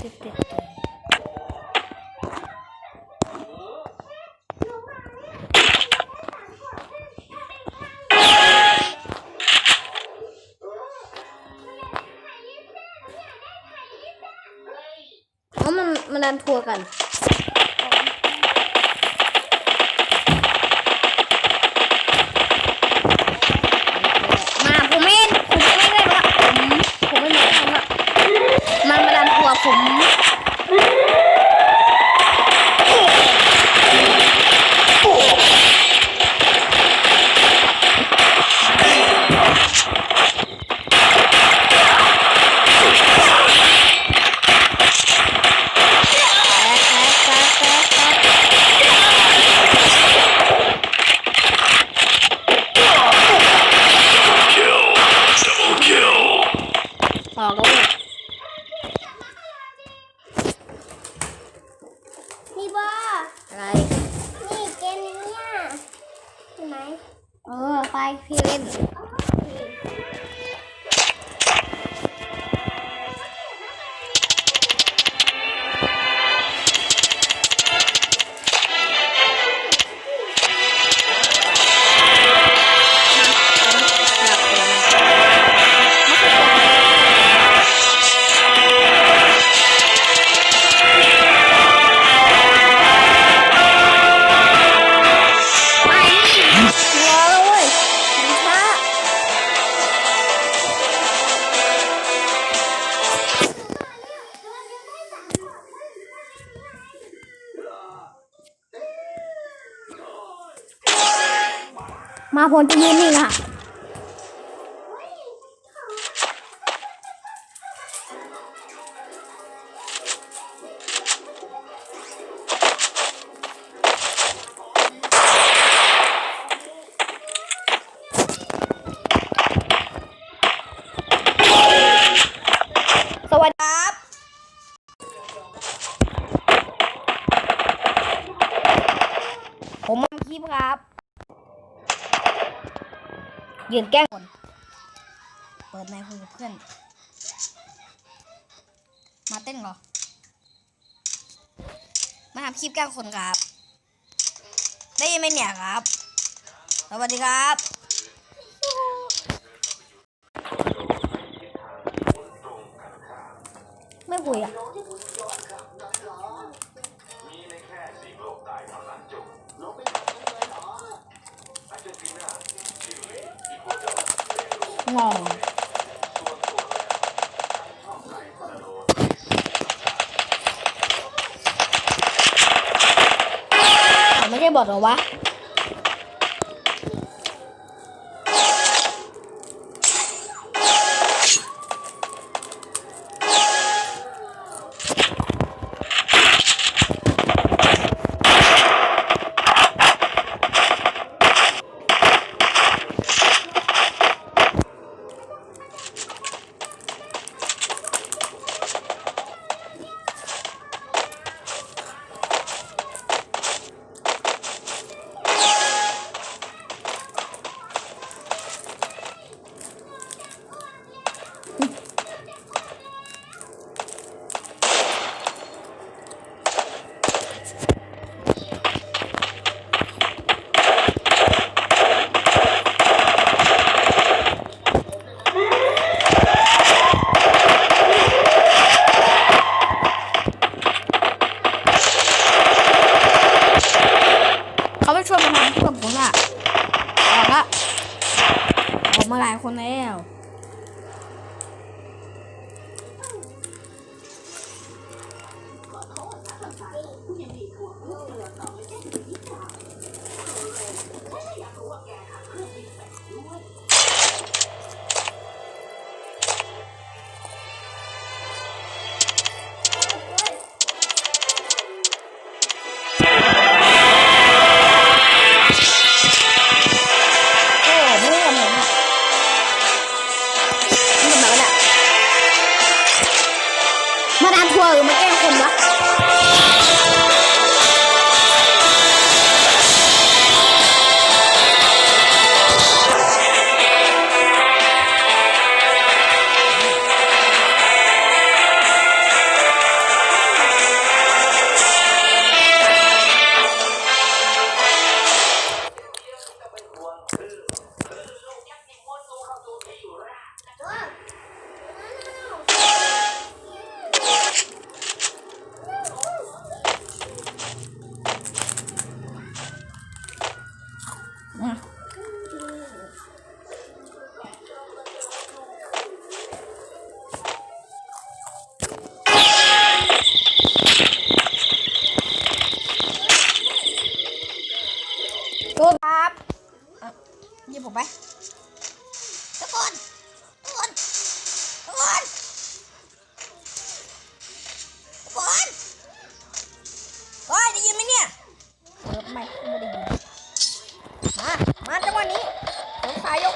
ติดติดติดติดเอามันมันดันทัวร์กัน อะไร นี่เกมนี้อะใช่ไหมเออ ไปพี่เล่น มาผลจะยืนนี่ค่ะสวัสดี ยืนแกล้งคนเปิดในคุยกับเพื่อน มาเต้นเหรอ มาทำคลิปแกล้งคนครับ ได้ยินไหมเนี่ยครับ สวัสดีครับไม่คุยอะ งงไม่ได้บอกหรอวะ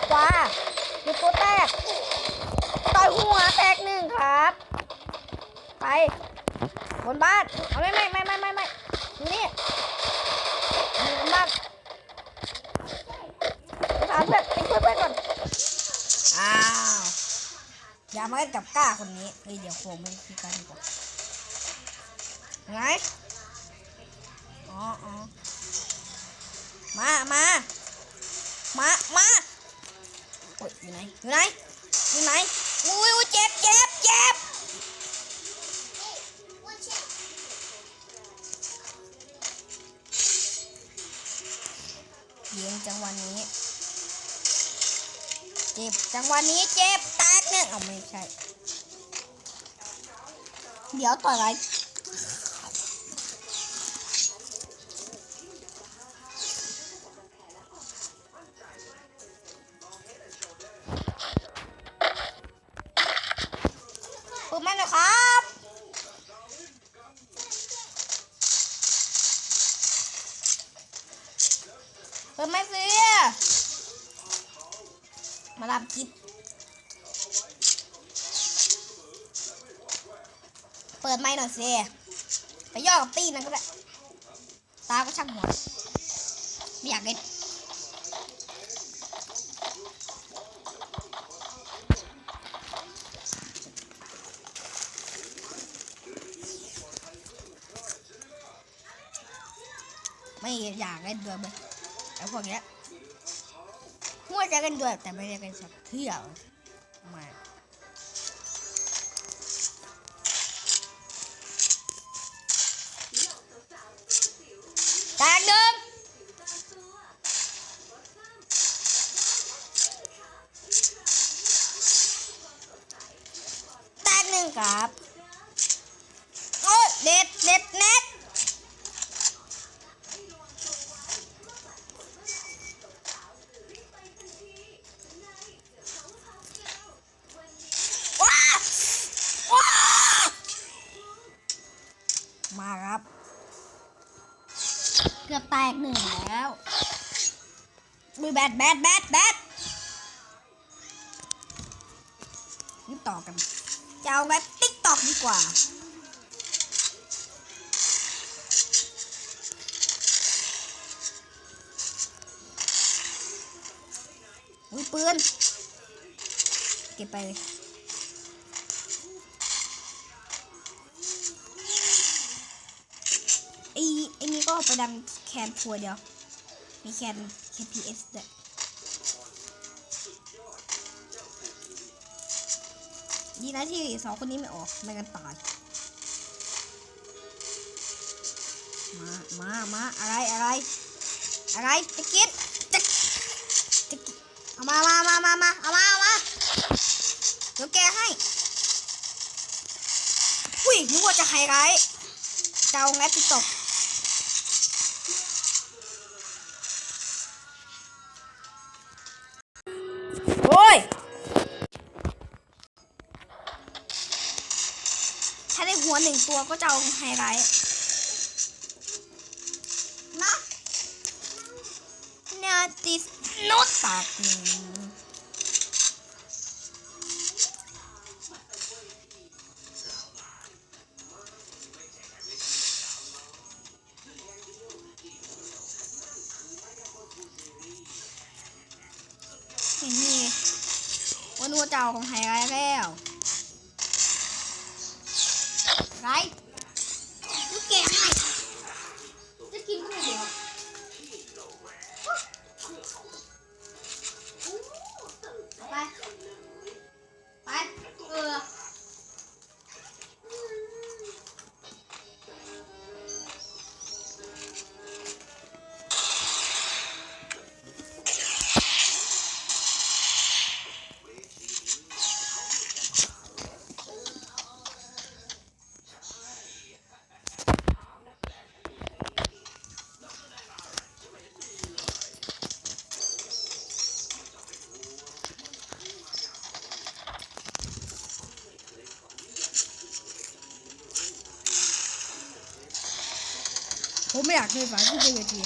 ขวาดูตัวแตกต่อยหัวแตกหนึ่งครับ ไปบนบ้านเอาไม่ไม่ไม่ไม่ไม่ไม่นี่บนบ้านถามเพื่อนไปช่วยเพื่อนก่อนอ้าวอย่ามาเล่นกับกล้าคนนี้เฮ้ยเดี๋ยวโคมไม่คือกันดีกว่าไงอ๋ออ๋อมามา ไหนอยู่ไหนอยู่ไหนอุ้ยอุ้ยเจ็บเจ็บเจ็บเยียงจังวะนี้ เจ็บจังวะนี้เจ็บแตกหนึ่งเอาไม่ใช่ เดี๋ยวต่อยอะไร เปิดไม่เสียมารับกิฟเปิดไม่หน่อยสิไปย่อกับตีนั่นก็ได้ตาก็ช่างหัวไม่อยากเล่นไม่อยากเล่นด้วยเล แล้วพวกเนี้ยมั่วจกันด้วยแต่ไม่ได้กันสักเที่ยวมา มาครับ เกือบแตกหนึ่งแล้วมือแบดแบดแบดแบดนี่ต่อกัน จะเอาแบบติ๊กตอกดีกว่าอุ้ยปืน เก็บไปเลย ดันแคนทัวเดียว มีแคน KPS ด้วยดีนะที่สองคนนี้ไม่ออกไม่กันตายมา มา มา อะไร อะไร อะไรจะกินจะจะกินเอามามามามามาเอามาเอามาเดี๋ยวแกให้อุ้ยนึกว่าจะไฮไลท์เจ้าแงติดตก หัวหนึ่งตัวก็จะเอาไฮไลท์นะนาติสโนตตากหนึ่ง ไม่อยากเคยฝันขึ้นเวที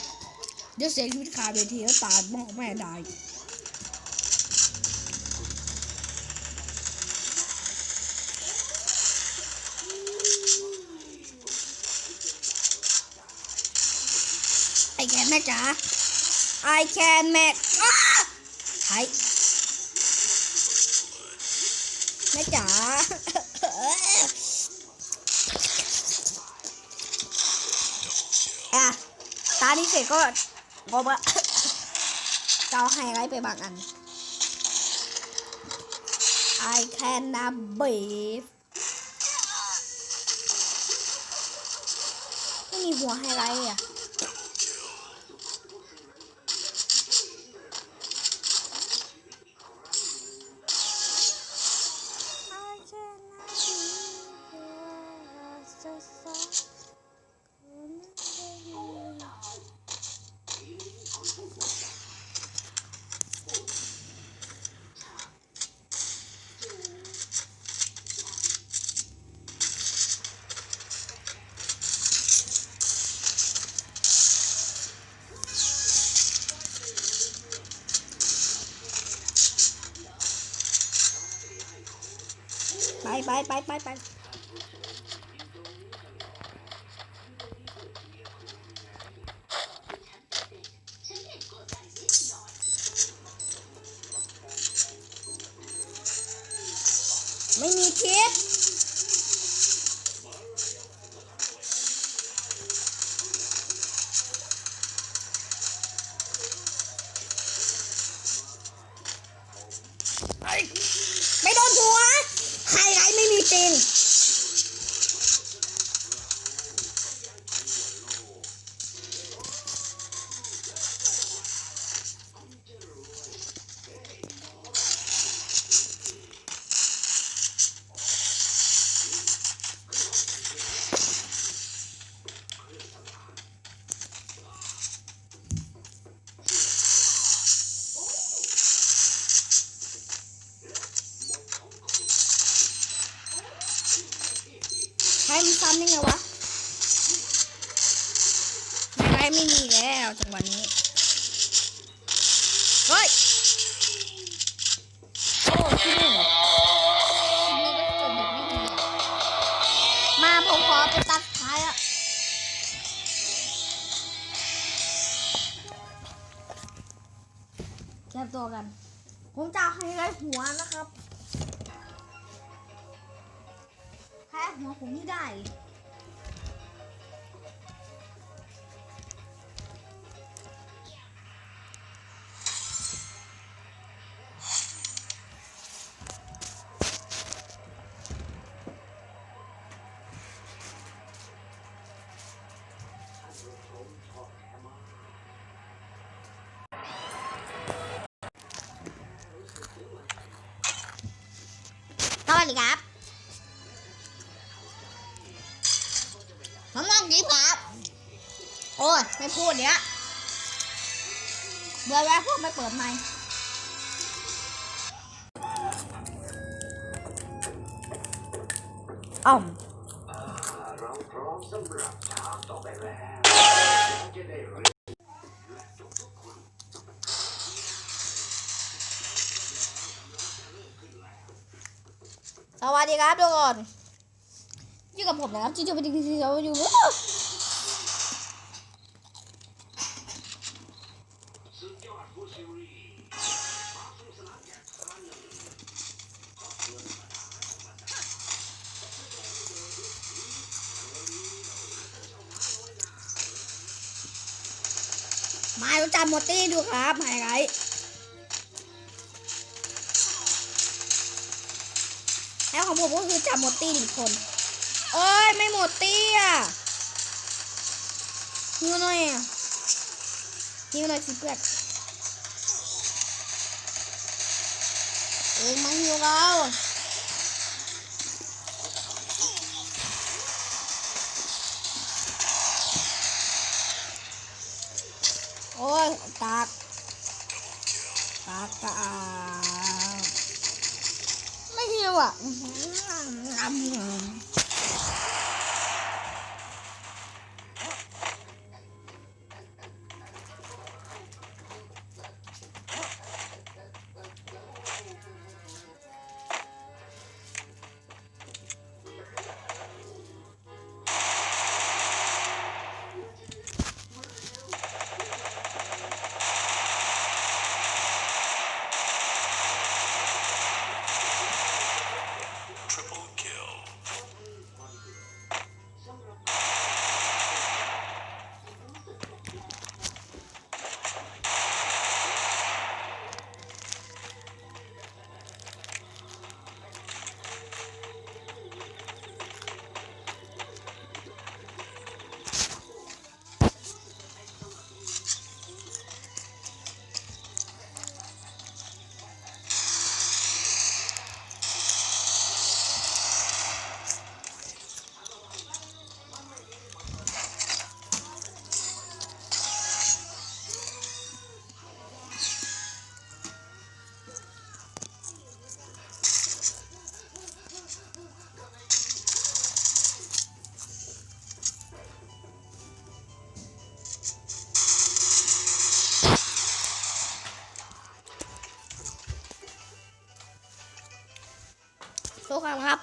เดี๋ยวเสียชีวิตคาเวทีแล้วตาบ้องแม่ได้ไอแคนแม่จ๋าไอแคนแม่ไทย ตานี้เสร็จก็งบละจะเอาไฮไลท์ไปบางอัน I cannot believe ไม่มีหัวไฮไลท์อะ ไปไปไปไม่มีคลิป ใช้มันซ้ำยังไงวะไม้ไม่มีแล้วจังหวะนี้ เฮ้ย โอ้ที่หนึ่งนี่ก็จบแบบไม่ดีอะมาผมขอไปตัดท้ายอะแก้ตัวกัน ผมจะให้ได้หัวนะครับ แพ้หัวผมไม่ได้สวัสดีครับ น้องน้องดีครับโอ้ยไม่พูดเนี้ยเบื่อแล้วพวกไม่เปิดไมค์อ่อมสวัสดีครับทุกคน อยู่กับผมนะครับจิ๊บๆไปดิ๊กๆๆอยู่มารู้จักมดตี้ดูครับไฮไลท์แล้วของผมก็คือจับหมดตี้หนึ่งคน เอ้ย ไม่หมดเตี้ยหิวหน่อยอะฮิวหน่อยสิเพื่อนเองมาฮิวเรา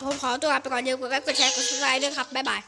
ผมขอตัวลาไปก่อนเดี๋ยวกดไลค์กดแชร์กดซับสไครต์ด้วยครับบ๊ายบาย